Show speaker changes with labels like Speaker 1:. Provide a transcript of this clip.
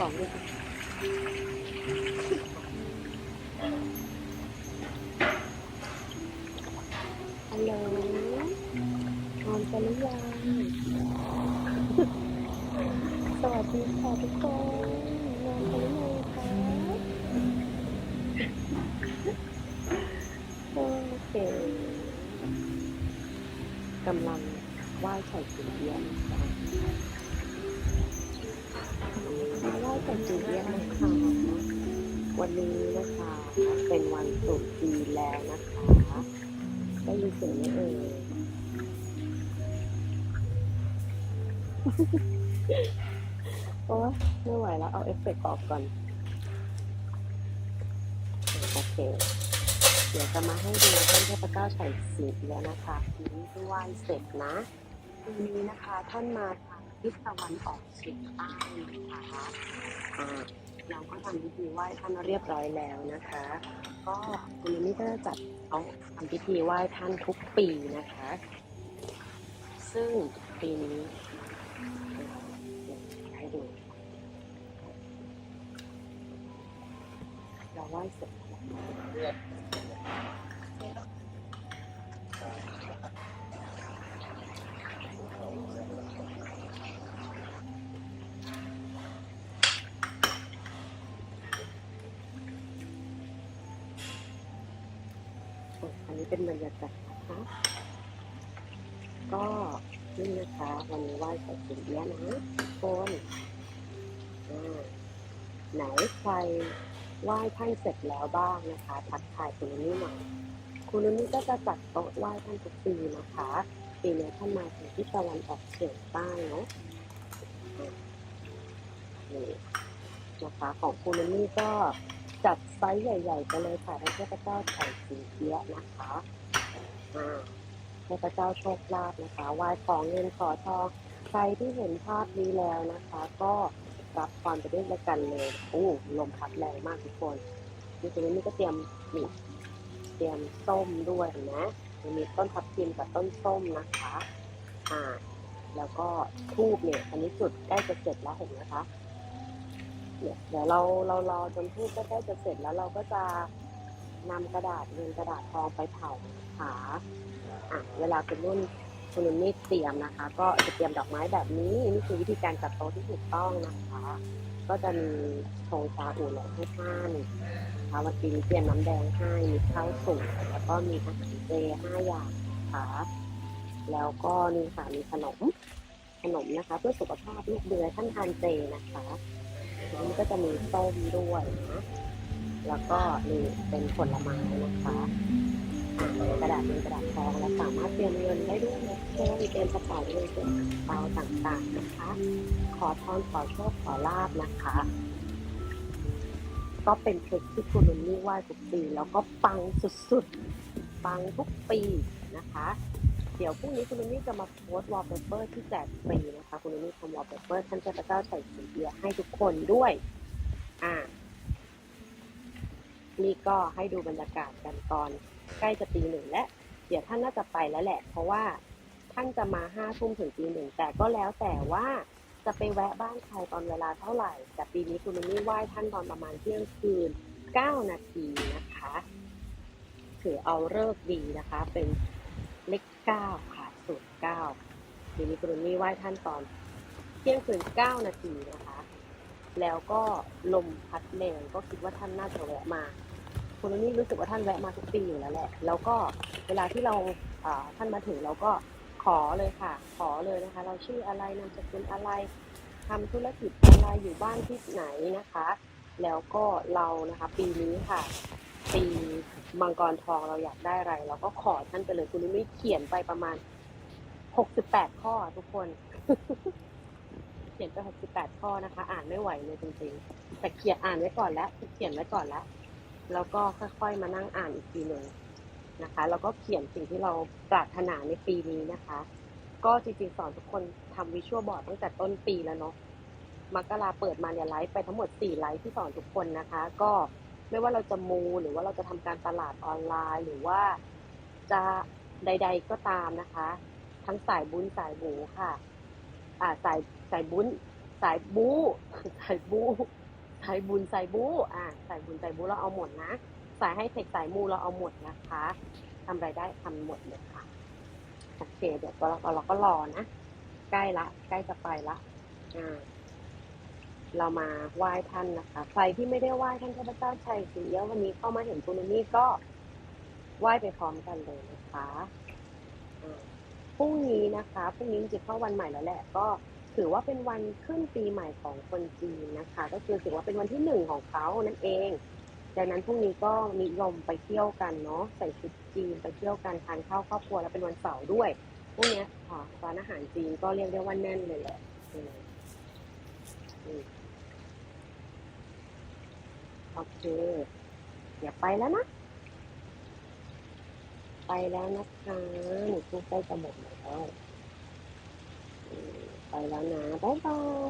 Speaker 1: สองด้วยค่ะฮัลโหลนอนกันหรือยังสวัสดีค่ะทุกคนนอนกันหรือยังคะโอเคกำลังไหว้ไข่สิงเอี้ยนนะคะ มาไหว้ไข่สิงเอี้ยนนะคะ วันนี้นะคะเป็นวันตรุษจีนแล้วนะคะ ได้ยินเสียงไหมเอ่ยโอ้ไม่ไหวแล้วเอาเอฟเฟกต์ออกก่อนโอเค เดี๋ยวจะมาให้ดูท่านเทพเจ้าไฉสิงแล้วนะคะที่ไหว้เสร็จนะทีนี้นะคะท่านมา ทิศตะวันออกเฉียงใต้นะคะเราก็ทำพิธีไหว้ท่านเรียบร้อยแล้วนะคะ ก็คุณนี่ก็จะจัดเอาทำพิธีไหว้ท่านทุกปีนะคะ ซึ่งปีนี้ให้ดูเราไหว้เสร็จแล้ว อันนี้เป็นบรรยากาศนะคะ ก็นี่นะคะ วันนี้ไหว้ใส่สิงเอี้ยนะคนไหนใครไหว้ท่านเสร็จแล้วบ้างนะคะทักทายคุณลุนี่หน่อยคุณลุนี่ก็จะจัดโต๊ะไหว้ท่านทุกปีนะคะปีนี้ท่านมาถึงที่ตะวันออกเฉียงใต้เนาะนี่นะคะของคุณลุนี่ก็ จัดไซส์ใหญ่ๆไปเลยค่ะท่านเทพเจ้าไข่สิงเอี้ยนะคะอ่าเทพเจ้าโชคลาภนะคะไหว้ของเงินขอทองใครที่เห็นภาพนี้แล้วนะคะ ก็รับความไปด้วยละกันเลยโอ้ลมพัดแรงมากทุกคนนี่ตรงนี้ก็เตรียมนี่เตรียมส้มด้วยนะมีต้นทับทิมกับต้นส้มนะคะอ่าแล้วก็ทูบเนี่ย อันนี้จุดใกล้จะเสร็จแล้วเห็นนะคะ เดี๋ยวเราเรารอจนทูบใกล้ๆจะเสร็จแล้วเราก็จะนำกระดาษเงินกระดาษทองไปเผานะคะอะเวลาคุณนุ่นคุณนุ่นนี่เตรียมนะคะ ก็จะเตรียมดอกไม้แบบนี้นี่คือวิธีการจัดโต๊ะที่ถูกต้องนะคะ ก็จะมีชงชาอุ่นให้ท่านนะคะวันปีนี้เตรียมน้ำแดงให้มีข้าวสุกแล้วก็มีอาหารเจห้าอย่างนะคะแล้วก็นี่ค่ะมีขนมขนมนะคะ เพื่อสุขภาพลูกเดือยท่านทานเจนะคะ นี่ก็จะมีส้มด้วยนะ แล้วก็นี่เป็นผลไม้นะคะกระดาษเป็นกระดาษทองและสามารถเตรียมเงินได้ด้วยนะเพราะว่ามีเตรียมกระเป๋าเงินเตรียมกระเป๋าต่างๆนะคะ ขอพรขอโชคขอลาบนะคะ ก็เป็นทคที่คุณลุนนี่ไหว้ทุกปีแล้วก็ปังสุดๆ ปังทุกปีนะคะ เดี๋ยวพรุ่งนี้คุณลุนนี่จะมาโพสต์วอลเปเปอร์ที่แจกฟรีนะคะ คุณลุนนี่ทำวอลเปเปอร์ท่านเจ้าประเจ้าใส่สีเบียให้ทุกคนด้วย อ่า นี่ก็ให้ดูบรรยากาศกันตอนใกล้จะตีหนึ่งและ เดี๋ยวท่านน่าจะไปแล้วแหละ เพราะว่าท่านจะมาห้าทุ่มถึงตีหนึ่งแต่ก็แล้วแต่ว่าจะไปแวะบ้านใครตอนเวลาเท่าไหร่ แต่ปีนี้คุณมินี่ไหว้ท่านตอนประมาณเที่ยงคืนเก้านาทีนะคะ ถือเอาเลิกดีนะคะ เป็น เก้าค่ะ สูตรเก้าปีนี้คุณมินี่ไหว้ท่านตอนเที่ยงคืนเก้านาทีนะคะ แล้วก็ลมพัดแรงก็คิดว่าท่านน่าจะแวะมาคุณนี่รู้สึกว่าท่านแวะมาทุกปีอยู่แล้วแหละ แล้วก็เวลาที่เราอ่าท่านมาถึงเราก็ขอเลยค่ะ ขอเลยนะคะ เราชื่ออะไรนามสกุลอะไรทำธุรกิจอะไรอยู่บ้านที่ไหนนะคะ แล้วก็เรานะคะ ปีนี้ค่ะ ปีมังกรทองเราอยากได้อะไร เราก็ขอท่านไปเลยคุณนี่เขียนไปประมาณหกสิบแปดข้อทุกคน เขียนไปหกสิบแปดข้อนะคะ อ่านไม่ไหวเลยจริงๆแต่เขียนอ่านไว้ก่อนแล้วเขียนไว้ก่อนแล้วแล้วก็ค่อยๆมานั่งอ่านอีกทีหนึ่งนะคะแล้วก็เขียนสิ่งที่เราปรารถนาในปีนี้นะคะ ก็จริงๆสอนทุกคนทำวิชวลบอร์ดตั้งแต่ต้นปีแล้วเนาะมกราเปิดมาเนี่ยไลฟ์ไปทั้งหมด4ไลฟ์ที่สอนทุกคนนะคะ ก็ ไม่ว่าเราจะมูหรือว่าเราจะทำการตลาดออนไลน์ หรือว่าจะใด ๆก็ตามนะคะ ทั้งสายบุญสายหมูค่ะอ่าสายสายบุญสายบูสายบูสายบุญสายบูอะสายบุญสายบูเราเอาหมดนะ สายให้เทคสายมูเราเอาหมดนะคะทำไรายได้ทำหมดเลยค่ะโอเคเดี๋ยวเราเราก็รอนะ ใกล้ละ ใกล้จะไปละอ่า เรามาไหว้ท่านนะคะ ใครที่ไม่ได้ไหว้ท่านเทพเจ้าชัยศรีเอี้ยะวันนี้เข้ามาเห็นคุณนี่ก็ไหว้ไปพร้อมกันเลยนะคะอ่าพรุ่งนี้นะคะพรุ่งนี้จะเข้าวันใหม่แล้วแหละ ก็ถือว่าเป็นวันขึ้นปีใหม่ของคนจีนนะคะ ก็คือถือว่าเป็นวันที่หนึ่งของเขานั่นเองดังนั้นพรุ่งนี้ก็นิยมไปเที่ยวกันเนาะใส่ชุดจีนไปเที่ยวกันทานข้าวครอบครัวแล้วเป็นวันเสาร์ด้วยพรุ่งนี้ร้านอาหารจีนก็เรียกได้ว่าแน่นเลยแหละอืมอืม โอเคเดี๋ยวไปแล้วนะ ไปแล้วนะคะหนูตู้ใกล้จะหมดแล้ว ไปแล้วนะ บ๊ายบาย